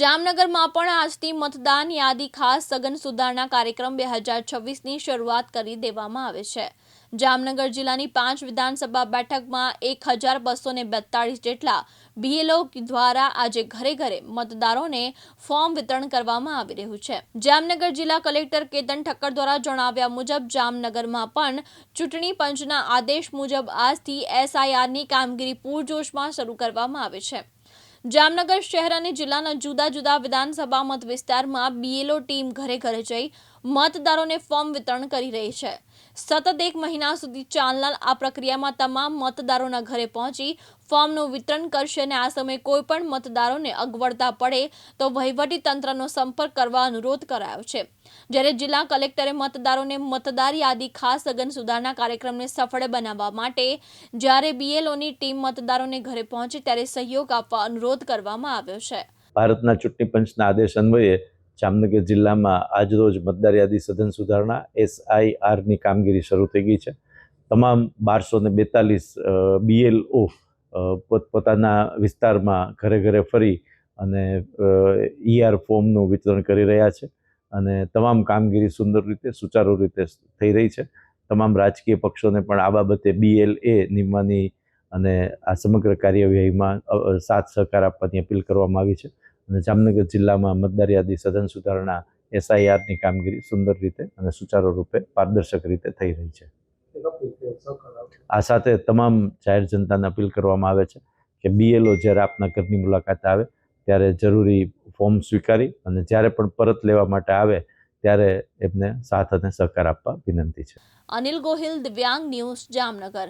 જામનગરમાં પણ આજથી મતદાન યાદી ખાસ સઘન સુધારણા કાર્યક્રમ બે હજાર છવ્વીસની શરૂઆત કરી દેવામાં આવે છે. જામનગર જિલ્લાની પાંચ વિધાનસભા બેઠકમાં એક હજાર બસો ને બેતાળીસ જેટલા બીએલઓ દ્વારા આજે ઘરે ઘરે મતદારોને ફોર્મ વિતરણ કરવામાં આવી રહ્યું છે. જામનગર જિલ્લા કલેક્ટર કેતન ઠક્કર દ્વારા જણાવ્યા મુજબ જામનગરમાં પણ ચૂંટણી પંચના આદેશ મુજબ આજથી એસઆઈઆરની કામગીરી પૂરજોશમાં શરૂ કરવામાં આવે છે. જામનગર શહેર અને જિલ્લાના જુદા જુદા વિધાનસભા મત વિસ્તારમાં બીએલઓ ટીમ ઘરે ઘરે જઈ મતદારોને ફોર્મ વિતરણ કરી રહી છે. સતત એક મહિના સુધી ચાલનાર આ પ્રક્રિયામાં તમામ મતદારોના ઘરે પહોંચી ફોર્મનું વિતરણ કરશે અને આ સમયે કોઈ પણ મતદારોને અગવડતા પડે તો વહીવટી તંત્રનો સંપર્ક કરવા અનુરોધ કરાયો છે. જ્યારે જિલ્લા કલેક્ટરે મતદારોને મતદાર યાદી ખાસ સઘન સુધારણા કાર્યક્રમને સફળ બનાવવા માટે જ્યારે બીએલઓની ટીમ મતદારોને ઘરે પહોંચે ત્યારે સહયોગ આપવા અનુરોધ કરવામાં આવ્યો છે. ભારતના ચૂંટણી પંચના આદેશ અન્વયે જામનગર જિલ્લામાં આજરોજ મતદાર યાદી સઘન સુધારણા એસઆઈઆરની કામગીરી શરૂ થઈ ગઈ છે. તમામ બારસો ને બેતાલીસ બીએલઓ પોતપોતાના વિસ્તારમાં ઘરે ઘરે ફરી અને ઈઆર ફોર્મનું વિતરણ કરી રહ્યા છે અને તમામ કામગીરી સુંદર રીતે, સુચારુ રીતે થઈ રહી છે. તમામ રાજકીય પક્ષોને પણ આ બાબતે બીએલએ નિમવાની અને આ સમગ્ર કાર્યવાહીમાં સાથ સહકાર આપવાની અપીલ કરવામાં આવી છે. અને જામનગર જિલ્લામાં મતદાર યાદી સઘન સુધારણા એસઆઈઆરની કામગીરી સુંદર રીતે અને સુચારુ રૂપે પારદર્શક રીતે થઈ રહી છે. આ સાથે તમામ જાહેર જનતાને અપીલ કરવામાં આવે છે કે બીએલઓ જ્યારે આપના ઘરની મુલાકાત આવે ત્યારે જરૂરી ફોર્મ સ્વીકારી અને જ્યારે પણ પરત લેવા માટે આવે ત્યારે એમને સાથ અને સહકાર આપવા વિનંતી છે. અનિલ ગોહિલ, દિવ્યાંગ ન્યૂઝ જામનગર.